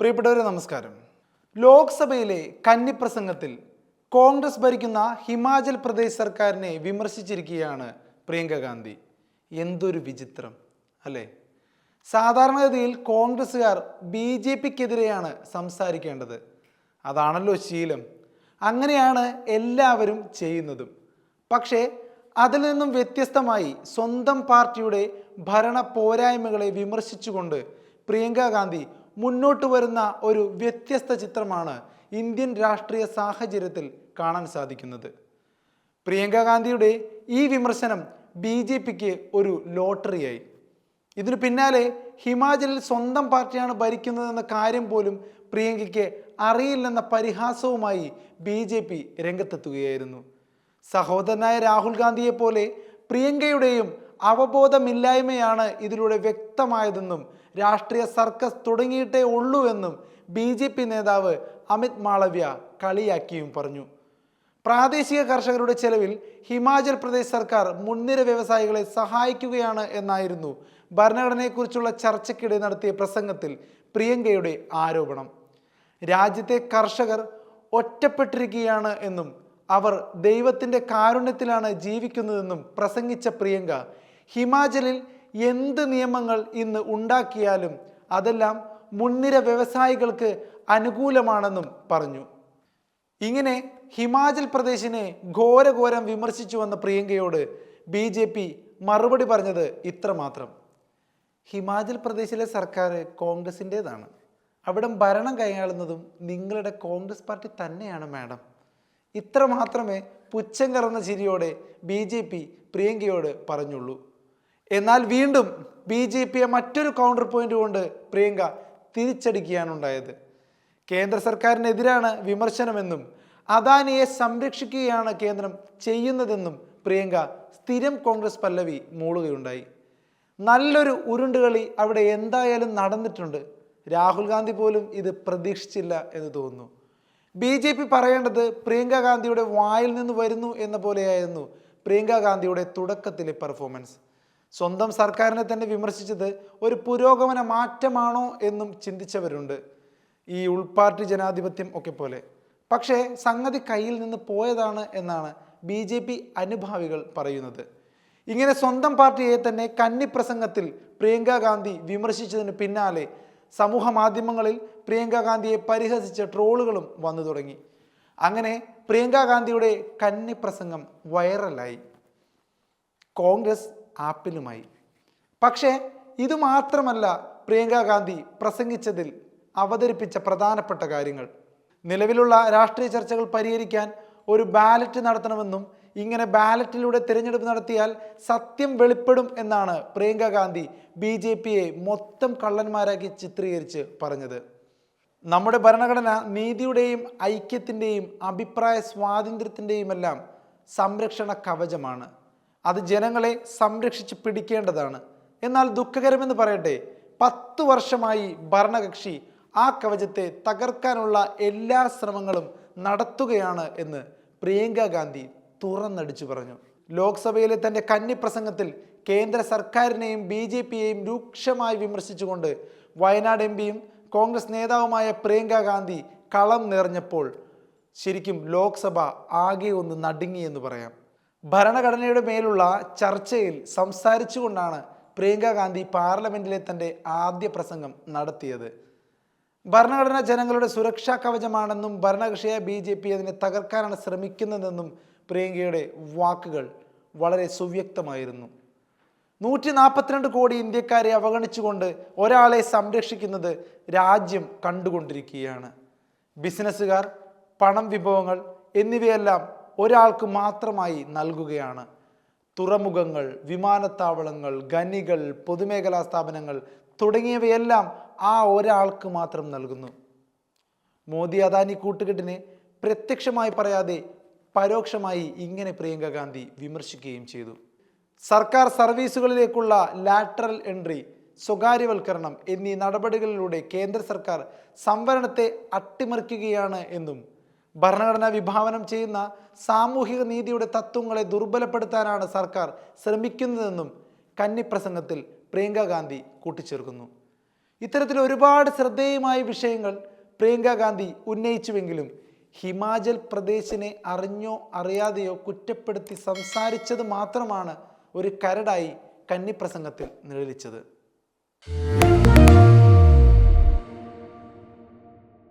പ്രിയപ്പെട്ടവരെ നമസ്കാരം. ലോക്സഭയിലെ കന്നിപ്രസംഗത്തിൽ കോൺഗ്രസ് ഭരിക്കുന്ന ഹിമാചൽ പ്രദേശ് സർക്കാരിനെ വിമർശിച്ചിരിക്കുകയാണ് പ്രിയങ്ക ഗാന്ധി. എന്തൊരു വിചിത്രം അല്ലേ? സാധാരണഗതിയിൽ കോൺഗ്രസ്സുകാർ ബി ജെ പിക്കെതിരെയാണ് സംസാരിക്കേണ്ടത്. അതാണല്ലോ ശീലം. അങ്ങനെയാണ് എല്ലാവരും ചെയ്യുന്നതും. പക്ഷേ അതിൽ നിന്നും വ്യത്യസ്തമായി സ്വന്തം പാർട്ടിയുടെ ഭരണ പോരായ്മകളെ വിമർശിച്ചുകൊണ്ട് പ്രിയങ്ക ഗാന്ധി മുന്നോട്ട് വരുന്ന ഒരു വ്യത്യസ്ത ചിത്രമാണ് ഇന്ത്യൻ രാഷ്ട്രീയ സാഹചര്യത്തിൽ കാണാൻ സാധിക്കുന്നത്. പ്രിയങ്ക ഗാന്ധിയുടെ ഈ വിമർശനം ബി ജെ പിക്ക് ഒരു ലോട്ടറിയായി. ഇതിനു പിന്നാലെ ഹിമാചലിൽ സ്വന്തം പാർട്ടിയാണ് ഭരിക്കുന്നതെന്ന കാര്യം പോലും പ്രിയങ്കയ്ക്ക് അറിയില്ലെന്ന പരിഹാസവുമായി ബി ജെ പി രംഗത്തെത്തുകയായിരുന്നു. സഹോദരനായ രാഹുൽ ഗാന്ധിയെ പോലെ പ്രിയങ്കയുടെയും അവബോധമില്ലായ്മയാണ് ഇതിലൂടെ വ്യക്തമായതെന്നും രാഷ്ട്രീയ സർക്കസ് തുടങ്ങിയിട്ടേ ഉള്ളൂ എന്നും ബി ജെ പി നേതാവ് അമിത് മാളവ്യ കളിയാക്കിയും പറഞ്ഞു. പ്രാദേശിക കർഷകരുടെ ചെലവിൽ ഹിമാചൽ പ്രദേശ് സർക്കാർ മുൻനിര വ്യവസായികളെ സഹായിക്കുകയാണ് എന്നായിരുന്നു ഭരണഘടനയെക്കുറിച്ചുള്ള ചർച്ചയ്ക്കിടെ നടത്തിയ പ്രസംഗത്തിൽ പ്രിയങ്കയുടെ ആരോപണം. രാജ്യത്തെ കർഷകർ ഒറ്റപ്പെട്ടിരിക്കുകയാണ് എന്നും അവർ ദൈവത്തിന്റെ കാരുണ്യത്തിലാണ് ജീവിക്കുന്നതെന്നും പ്രസംഗിച്ച പ്രിയങ്ക ഹിമാചലിൽ എന്ത് നിയമങ്ങൾ ഇന്ന് ഉണ്ടാക്കിയാലും അതെല്ലാം മുൻനിര വ്യവസായികൾക്ക് അനുകൂലമാണെന്നും പറഞ്ഞു. ഇങ്ങനെ ഹിമാചൽ പ്രദേശിനെ ഘോരഘോരം വിമർശിച്ചു വന്ന പ്രിയങ്കയോട് ബി ജെ പി മറുപടി പറഞ്ഞത് ഇത്രമാത്രം. ഹിമാചൽ പ്രദേശിലെ സർക്കാർ കോൺഗ്രസിന്റേതാണ്. അവിടെ ഭരണം കൈയാളുന്നതും നിങ്ങളുടെ കോൺഗ്രസ് പാർട്ടി തന്നെയാണ് മാഡം. ഇത്രമാത്രമേ പുച്ഛം കറന്ന ചിരിയോടെ ബി ജെ പി പ്രിയങ്കയോട് പറഞ്ഞുള്ളൂ. എന്നാൽ വീണ്ടും ബി ജെ പിയെ മറ്റൊരു കൗണ്ടർ പോയിന്റ് കൊണ്ട് പ്രിയങ്ക തിരിച്ചടിക്കുകയാണുണ്ടായത്. കേന്ദ്ര സർക്കാരിനെതിരാണ് വിമർശനമെന്നും അദാനിയെ സംരക്ഷിക്കുകയാണ് കേന്ദ്രം ചെയ്യുന്നതെന്നും പ്രിയങ്ക സ്ഥിരം കോൺഗ്രസ് പല്ലവി മൂളുകയുണ്ടായി. നല്ലൊരു ഉരുണ്ടുകളി അവിടെ എന്തായാലും നടന്നിട്ടുണ്ട്. രാഹുൽ ഗാന്ധി പോലും ഇത് പ്രതീക്ഷിച്ചില്ല എന്ന് തോന്നുന്നു. ബി ജെ പി പറയേണ്ടത് പ്രിയങ്ക ഗാന്ധിയുടെ വായിൽ നിന്ന് വരുന്നു എന്ന പോലെയായിരുന്നു പ്രിയങ്ക ഗാന്ധിയുടെ തുടക്കത്തിലെ പെർഫോമൻസ് സ്വന്തം സർക്കാരിനെ തന്നെ വിമർശിച്ചത് ഒരു പുരോഗമന മാറ്റമാണോ എന്നും ചിന്തിച്ചവരുണ്ട്. ഈ ഉൾപാർട്ടി ജനാധിപത്യം ഒക്കെ പോലെ. പക്ഷേ സംഗതി കയ്യിൽ നിന്ന് പോയതാണ് എന്നാണ് ബി ജെ പി അനുഭാവികൾ പറയുന്നത്. ഇങ്ങനെ സ്വന്തം പാർട്ടിയെ തന്നെ കന്നിപ്രസംഗത്തിൽ പ്രിയങ്ക ഗാന്ധി വിമർശിച്ചതിന് പിന്നാലെ സമൂഹ മാധ്യമങ്ങളിൽ പ്രിയങ്ക ഗാന്ധിയെ പരിഹസിച്ച ട്രോളുകളും വന്നു തുടങ്ങി. അങ്ങനെ പ്രിയങ്ക ഗാന്ധിയുടെ കന്നിപ്രസംഗം വൈറലായി. കോൺഗ്രസ് ആപ്പിലുമായി. പക്ഷേ ഇതുമാത്രമല്ല പ്രിയങ്ക ഗാന്ധി പ്രസംഗിച്ചതിൽ അവതരിപ്പിച്ച പ്രധാനപ്പെട്ട കാര്യങ്ങൾ. നിലവിലുള്ള രാഷ്ട്രീയ ചർച്ചകൾ പരിഹരിക്കാൻ ഒരു ബാലറ്റ് നടത്തണമെന്നും ഇങ്ങനെ ബാലറ്റിലൂടെ തിരഞ്ഞെടുപ്പ് നടത്തിയാൽ സത്യം വെളിപ്പെടും എന്നാണ് പ്രിയങ്ക ഗാന്ധി ബി ജെ പിയെ മൊത്തം കള്ളന്മാരാക്കി ചിത്രീകരിച്ച് പറഞ്ഞത്. നമ്മുടെ ഭരണഘടന നീതിയുടെയും ഐക്യത്തിന്റെയും അഭിപ്രായ സ്വാതന്ത്ര്യത്തിന്റെയും എല്ലാം സംരക്ഷണ കവചമാണ്. അത് ജനങ്ങളെ സംരക്ഷിച്ച് പിടിക്കേണ്ടതാണ്. എന്നാൽ ദുഃഖകരമെന്ന് പറയട്ടെ പത്ത് വർഷമായി ഭരണകക്ഷി ആ കവചത്തെ തകർക്കാനുള്ള എല്ലാ ശ്രമങ്ങളും നടത്തുകയാണ് എന്ന് പ്രിയങ്ക ഗാന്ധി തുറന്നടിച്ചു പറഞ്ഞു. ലോക്സഭയിലെ തന്റെ കന്നി പ്രസംഗത്തിൽ കേന്ദ്ര സർക്കാരിനെയും ബി ജെ പിയെയും രൂക്ഷമായി വിമർശിച്ചുകൊണ്ട് വയനാട് എം പിയും കോൺഗ്രസ് നേതാവുമായ പ്രിയങ്ക ഗാന്ധി കളം നിറഞ്ഞപ്പോൾ ശരിക്കും ലോക്സഭ ആകെ ഒന്ന് നടുങ്ങി എന്ന് പറയാം. ഭരണഘടനയുടെ മേലുള്ള ചർച്ചയിൽ സംസാരിച്ചുകൊണ്ടാണ് പ്രിയങ്ക ഗാന്ധി പാർലമെന്റിലെ തന്റെ ആദ്യ പ്രസംഗം നടത്തിയത്. ഭരണഘടന ജനങ്ങളുടെ സുരക്ഷാ കവചമാണെന്നും ഭരണകക്ഷിയായ ബി ജെ പി അതിനെ തകർക്കാനാണ് ശ്രമിക്കുന്നതെന്നും പ്രിയങ്കയുടെ വാക്കുകൾ വളരെ സുവ്യക്തമായിരുന്നു. നൂറ്റി നാൽപ്പത്തിരണ്ട് കോടി ഇന്ത്യക്കാരെ അവഗണിച്ചുകൊണ്ട് ഒരാളെ സംരക്ഷിക്കുന്നത് രാജ്യം കണ്ടുകൊണ്ടിരിക്കുകയാണ്. ബിസിനസ്സുകാർ പണം വിഭവങ്ങൾ എന്നിവയെല്ലാം ഒരാൾക്ക് മാത്രമായി നൽകുകയാണ്. തുറമുഖങ്ങൾ വിമാനത്താവളങ്ങൾ ഖനികൾ പൊതുമേഖലാ സ്ഥാപനങ്ങൾ തുടങ്ങിയവയെല്ലാം ആ ഒരാൾക്ക് മാത്രം നൽകുന്നു. മോദി അദാനി കൂട്ടുകെട്ടിനെ പ്രത്യക്ഷമായി പറയാതെ പരോക്ഷമായി ഇങ്ങനെ പ്രിയങ്ക ഗാന്ധി വിമർശിക്കുകയും ചെയ്തു. സർക്കാർ സർവീസുകളിലേക്കുള്ള ലാറ്ററൽ എൻട്രി സ്വകാര്യവൽക്കരണം എന്നീ നടപടികളിലൂടെ കേന്ദ്ര സർക്കാർ സംവരണത്തെ അട്ടിമറിക്കുകയാണ് എന്നും ഭരണഘടന വിഭാവനം ചെയ്യുന്ന സാമൂഹിക നീതിയുടെ തത്വങ്ങളെ ദുർബലപ്പെടുത്താനാണ് സർക്കാർ ശ്രമിക്കുന്നതെന്നും കന്നിപ്രസംഗത്തിൽ പ്രിയങ്ക ഗാന്ധി കൂട്ടിച്ചേർക്കുന്നു. ഇത്തരത്തിൽ ഒരുപാട് ശ്രദ്ധേയമായ വിഷയങ്ങൾ പ്രിയങ്ക ഗാന്ധി ഉന്നയിച്ചുവെങ്കിലും ഹിമാചൽ പ്രദേശിനെ അറിഞ്ഞോ അറിയാതെയോ കുറ്റപ്പെടുത്തി സംസാരിച്ചത് മാത്രമാണ് ഒരു കരടായി കന്നിപ്രസംഗത്തിൽ നിഴലിച്ചത്.